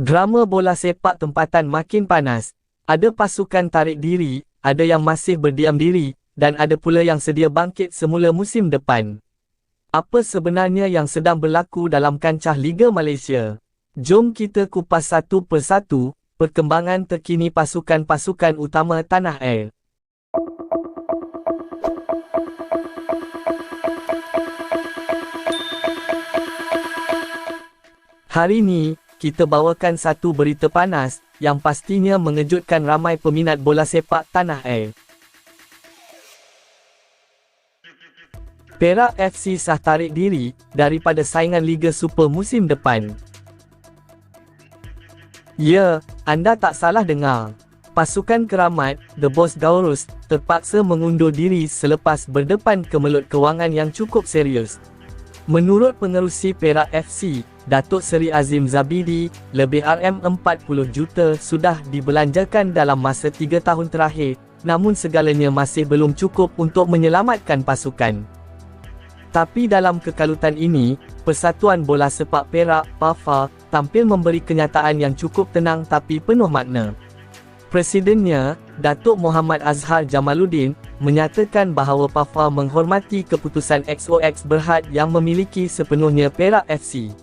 Drama bola sepak tempatan makin panas. Ada pasukan tarik diri, ada yang masih berdiam diri, dan ada pula yang sedia bangkit semula musim depan. Apa sebenarnya yang sedang berlaku dalam kancah Liga Malaysia? Jom kita kupas satu persatu perkembangan terkini pasukan-pasukan utama tanah air. Hari ini, kita bawakan satu berita panas yang pastinya mengejutkan ramai peminat bola sepak tanah air. Perak FC sah tarik diri daripada saingan Liga Super musim depan. Ya, anda tak salah dengar. Pasukan keramat, The Boss Gaurus, terpaksa mengundur diri selepas berdepan kemelut kewangan yang cukup serius. Menurut pengerusi Perak FC, Datuk Seri Azim Zabidi, lebih RM40 juta sudah dibelanjakan dalam masa 3 tahun terakhir, namun segalanya masih belum cukup untuk menyelamatkan pasukan. Tapi dalam kekalutan ini, Persatuan Bola Sepak Perak, PAFA, tampil memberi kenyataan yang cukup tenang tapi penuh makna. Presidennya, Datuk Muhammad Azhar Jamaluddin, menyatakan bahawa PAFA menghormati keputusan XOX Berhad yang memiliki sepenuhnya Perak FC.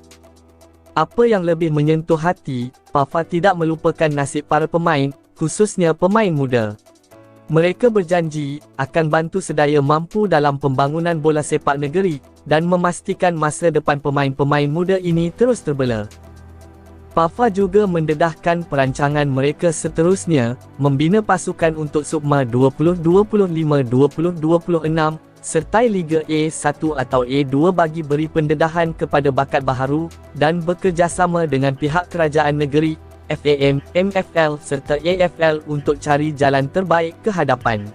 Apa yang lebih menyentuh hati, Pafa tidak melupakan nasib para pemain, khususnya pemain muda. Mereka berjanji akan bantu sedaya mampu dalam pembangunan bola sepak negeri dan memastikan masa depan pemain-pemain muda ini terus terbela. Pafa juga mendedahkan perancangan mereka seterusnya membina pasukan untuk Subma 2025-2026 sertai Liga A1 atau A2 bagi beri pendedahan kepada bakat baharu dan bekerjasama dengan pihak kerajaan negeri, FAM, MFL serta AFL untuk cari jalan terbaik ke hadapan.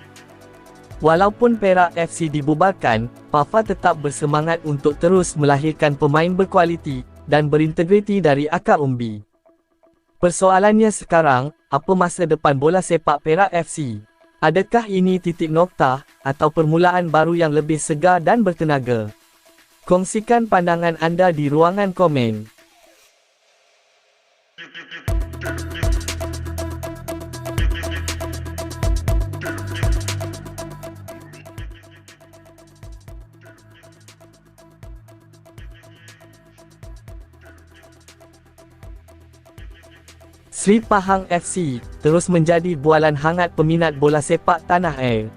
Walaupun Perak FC dibubarkan, Pafa tetap bersemangat untuk terus melahirkan pemain berkualiti dan berintegriti dari akar umbi. Persoalannya sekarang, apa masa depan bola sepak Perak FC? Adakah ini titik noktah atau permulaan baru yang lebih segar dan bertenaga? Kongsikan pandangan anda di ruangan komen. Sri Pahang FC terus menjadi bualan hangat peminat bola sepak tanah air.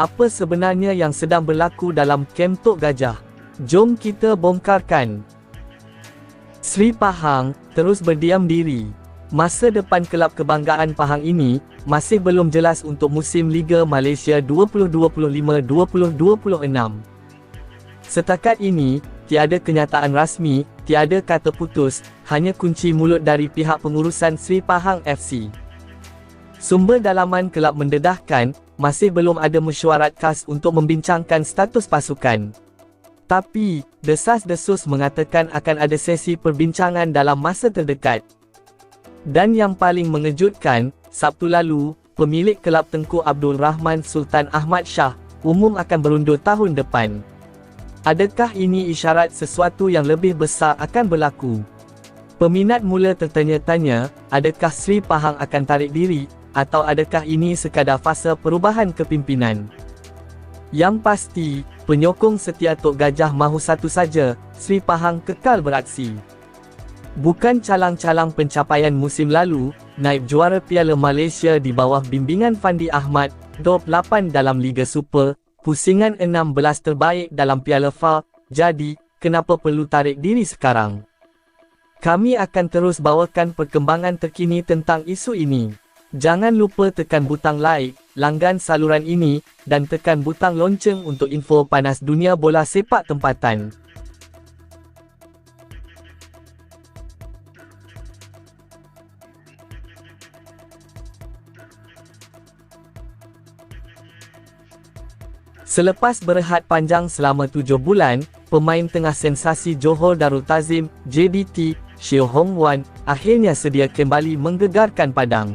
Apa sebenarnya yang sedang berlaku dalam kem Tok Gajah? Jom kita bongkarkan. Sri Pahang terus berdiam diri. Masa depan kelab kebanggaan Pahang ini masih belum jelas untuk musim Liga Malaysia 2025-2026. Setakat ini, tiada kenyataan rasmi, tiada kata putus, hanya kunci mulut dari pihak pengurusan Sri Pahang FC. Sumber dalaman kelab mendedahkan, masih belum ada mesyuarat khas untuk membincangkan status pasukan. Tapi, desas-desus mengatakan akan ada sesi perbincangan dalam masa terdekat. Dan yang paling mengejutkan, Sabtu lalu, pemilik kelab Tengku Abdul Rahman Sultan Ahmad Shah, umum akan berundur tahun depan. Adakah ini isyarat sesuatu yang lebih besar akan berlaku? Peminat mula tertanya-tanya, adakah Sri Pahang akan tarik diri, atau adakah ini sekadar fasa perubahan kepimpinan? Yang pasti, penyokong setia Tok Gajah mahu satu saja, Sri Pahang kekal beraksi. Bukan calang-calang pencapaian musim lalu, naib juara Piala Malaysia di bawah bimbingan Fandi Ahmad, 28 dalam Liga Super, pusingan 16 terbaik dalam Piala FA, jadi, kenapa perlu tarik diri sekarang? Kami akan terus bawakan perkembangan terkini tentang isu ini. Jangan lupa tekan butang like, langgan saluran ini, dan tekan butang lonceng untuk info panas dunia bola sepak tempatan. Selepas berehat panjang selama tujuh bulan, pemain tengah sensasi Johor Darul Tazim, JDT, Sheo Hong Wan, akhirnya sedia kembali menggegarkan padang.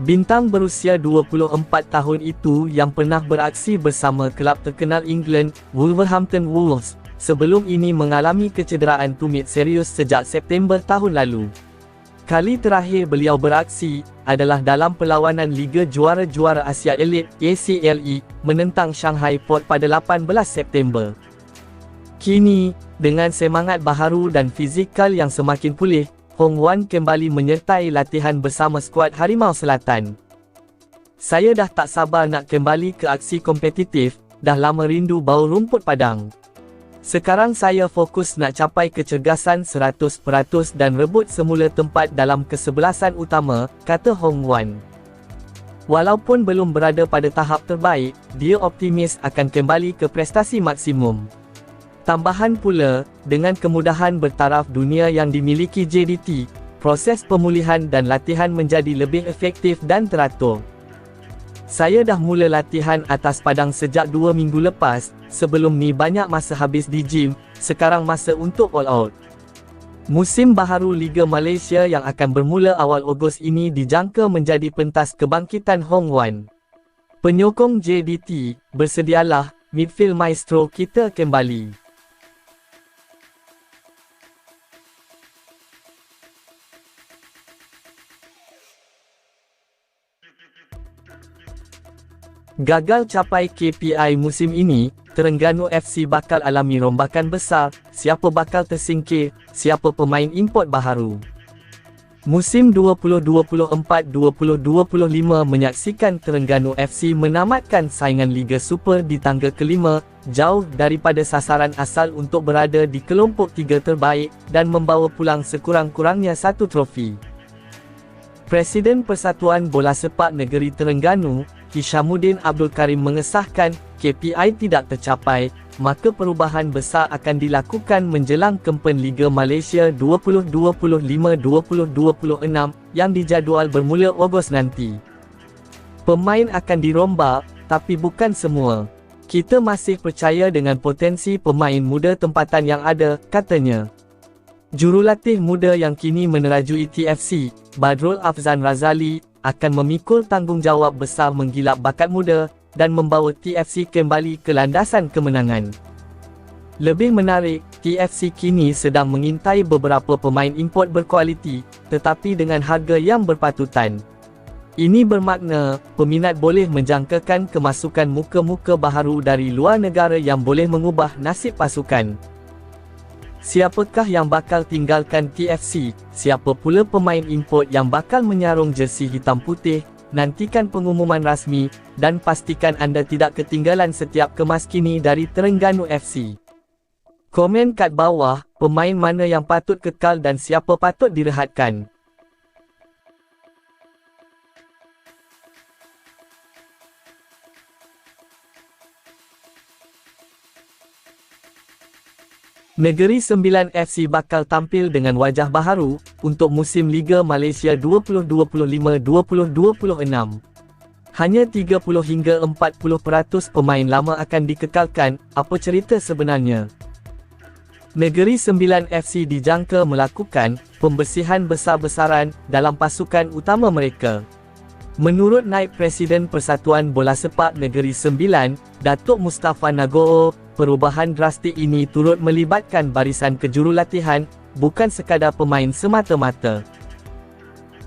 Bintang berusia 24 tahun itu yang pernah beraksi bersama kelab terkenal England, Wolverhampton Wolves, sebelum ini mengalami kecederaan tumit serius sejak September tahun lalu. Kali terakhir beliau beraksi adalah dalam perlawanan Liga Juara-Juara Asia Elite ACLE menentang Shanghai Port pada 18 September. Kini, dengan semangat baharu dan fizikal yang semakin pulih, Hong Wan kembali menyertai latihan bersama skuad Harimau Selatan. Saya dah tak sabar nak kembali ke aksi kompetitif, dah lama rindu bau rumput padang. Sekarang saya fokus nak capai kecergasan 100% dan rebut semula tempat dalam kesebelasan utama, kata Hong Wan. Walaupun belum berada pada tahap terbaik, dia optimis akan kembali ke prestasi maksimum. Tambahan pula, dengan kemudahan bertaraf dunia yang dimiliki JDT, proses pemulihan dan latihan menjadi lebih efektif dan teratur. Saya dah mula latihan atas padang sejak dua minggu lepas, sebelum ni banyak masa habis di gym, sekarang masa untuk all out. Musim baharu Liga Malaysia yang akan bermula awal Ogos ini dijangka menjadi pentas kebangkitan Hong Wan. Penyokong JDT, bersedialah, midfield maestro kita kembali. Gagal capai KPI musim ini, Terengganu FC bakal alami rombakan besar, siapa bakal tersingkir, siapa pemain import baharu. Musim 2024-2025 menyaksikan Terengganu FC menamatkan saingan Liga Super di tangga kelima, jauh daripada sasaran asal untuk berada di kelompok tiga terbaik dan membawa pulang sekurang-kurangnya satu trofi. Presiden Persatuan Bola Sepak Negeri Terengganu, Hishamuddin Abdul Karim mengesahkan, KPI tidak tercapai, maka perubahan besar akan dilakukan menjelang kempen Liga Malaysia 2025-2026 yang dijadual bermula Ogos nanti. Pemain akan dirombak, tapi bukan semua. Kita masih percaya dengan potensi pemain muda tempatan yang ada, katanya. Jurulatih muda yang kini menerajui TFC, Badrul Afzan Razali, akan memikul tanggungjawab besar menggilap bakat muda dan membawa TFC kembali ke landasan kemenangan. Lebih menarik, TFC kini sedang mengintai beberapa pemain import berkualiti, tetapi dengan harga yang berpatutan. Ini bermakna, peminat boleh menjangkakan kemasukan muka-muka baharu dari luar negara yang boleh mengubah nasib pasukan. Siapakah yang bakal tinggalkan TFC? Siapa pula pemain import yang bakal menyarung jersey hitam putih? Nantikan pengumuman rasmi dan pastikan anda tidak ketinggalan setiap kemas kini dari Terengganu FC. Komen kat bawah, pemain mana yang patut kekal dan siapa patut direhatkan. Negeri Sembilan FC bakal tampil dengan wajah baharu untuk musim Liga Malaysia 2025-2026. Hanya 30 hingga 40% pemain lama akan dikekalkan, apa cerita sebenarnya? Negeri Sembilan FC dijangka melakukan pembersihan besar-besaran dalam pasukan utama mereka. Menurut Naib Presiden Persatuan Bola Sepak Negeri Sembilan, Datuk Mustafa Nagoo, perubahan drastik ini turut melibatkan barisan kejurulatihan, bukan sekadar pemain semata-mata.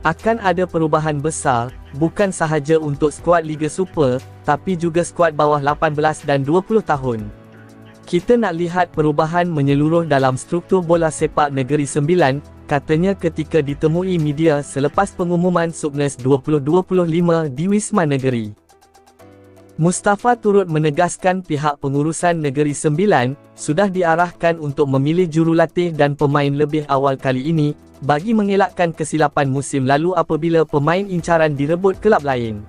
Akan ada perubahan besar, bukan sahaja untuk skuad Liga Super, tapi juga skuad bawah 18 dan 20 tahun. Kita nak lihat perubahan menyeluruh dalam struktur bola sepak Negeri Sembilan, katanya ketika ditemui media selepas pengumuman Suknes 2025 di Wisma Negeri. Mustafa turut menegaskan pihak pengurusan Negeri Sembilan sudah diarahkan untuk memilih jurulatih dan pemain lebih awal kali ini bagi mengelakkan kesilapan musim lalu apabila pemain incaran direbut kelab lain.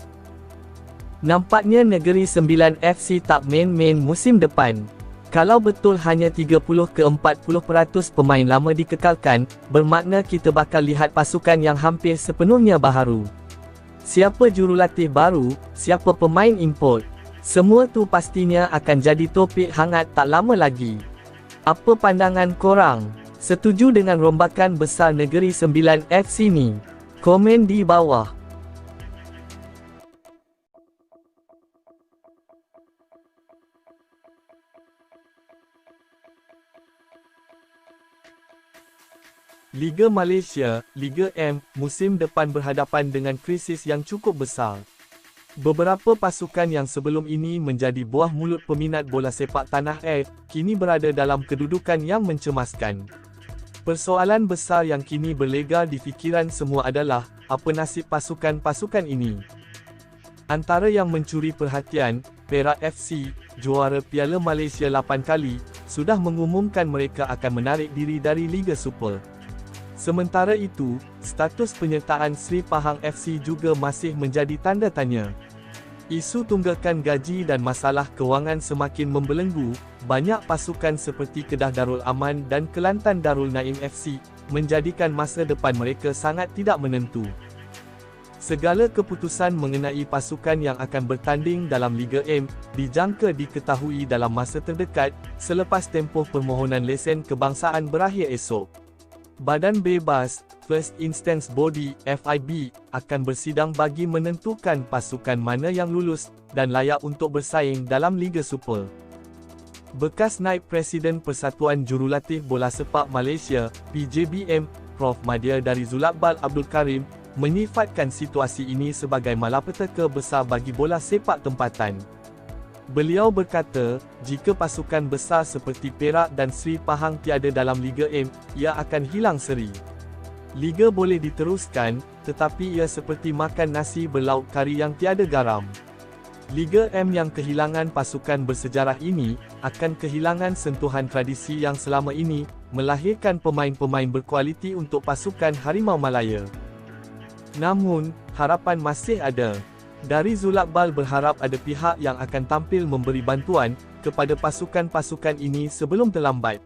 Nampaknya Negeri Sembilan FC tak main-main musim depan. Kalau betul hanya 30 ke 40% pemain lama dikekalkan, bermakna kita bakal lihat pasukan yang hampir sepenuhnya baharu. Siapa jurulatih baru, siapa pemain import. Semua tu pastinya akan jadi topik hangat tak lama lagi. Apa pandangan korang? Setuju dengan rombakan besar Negeri Sembilan FC ni? Komen di bawah. Liga Malaysia, Liga M, musim depan berhadapan dengan krisis yang cukup besar. Beberapa pasukan yang sebelum ini menjadi buah mulut peminat bola sepak tanah air, kini berada dalam kedudukan yang mencemaskan. Persoalan besar yang kini berlega di fikiran semua adalah, apa nasib pasukan-pasukan ini? Antara yang mencuri perhatian, Perak FC, juara Piala Malaysia 8 kali, sudah mengumumkan mereka akan menarik diri dari Liga Super. Sementara itu, status penyertaan Sri Pahang FC juga masih menjadi tanda tanya. Isu tunggakan gaji dan masalah kewangan semakin membelenggu, banyak pasukan seperti Kedah Darul Aman dan Kelantan Darul Naim FC, menjadikan masa depan mereka sangat tidak menentu. Segala keputusan mengenai pasukan yang akan bertanding dalam Liga M, dijangka diketahui dalam masa terdekat, selepas tempoh permohonan lesen kebangsaan berakhir esok. Badan Bebas, First Instance Body, FIB, akan bersidang bagi menentukan pasukan mana yang lulus dan layak untuk bersaing dalam Liga Super. Bekas Naib Presiden Persatuan Jurulatih Bola Sepak Malaysia, PJBM, Prof. Madya dari Zulakbal Abdul Karim, menyifatkan situasi ini sebagai malapetaka besar bagi bola sepak tempatan. Beliau berkata, jika pasukan besar seperti Perak dan Sri Pahang tiada dalam Liga M, ia akan hilang seri. Liga boleh diteruskan, tetapi ia seperti makan nasi berlauk kari yang tiada garam. Liga M yang kehilangan pasukan bersejarah ini, akan kehilangan sentuhan tradisi yang selama ini, melahirkan pemain-pemain berkualiti untuk pasukan Harimau Malaya. Namun, harapan masih ada. Dari Zulakbal berharap ada pihak yang akan tampil memberi bantuan kepada pasukan-pasukan ini sebelum terlambat.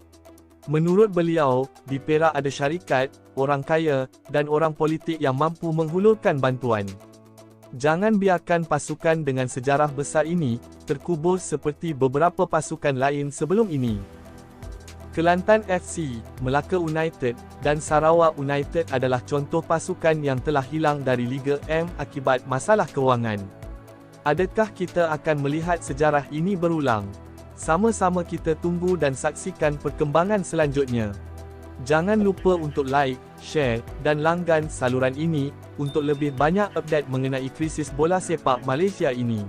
Menurut beliau, di Perak ada syarikat, orang kaya, dan orang politik yang mampu menghulurkan bantuan. Jangan biarkan pasukan dengan sejarah besar ini terkubur seperti beberapa pasukan lain sebelum ini. Kelantan FC, Melaka United, dan Sarawak United adalah contoh pasukan yang telah hilang dari Liga M akibat masalah kewangan. Adakah kita akan melihat sejarah ini berulang? Sama-sama kita tunggu dan saksikan perkembangan selanjutnya. Jangan lupa untuk like, share, dan langgan saluran ini untuk lebih banyak update mengenai krisis bola sepak Malaysia ini.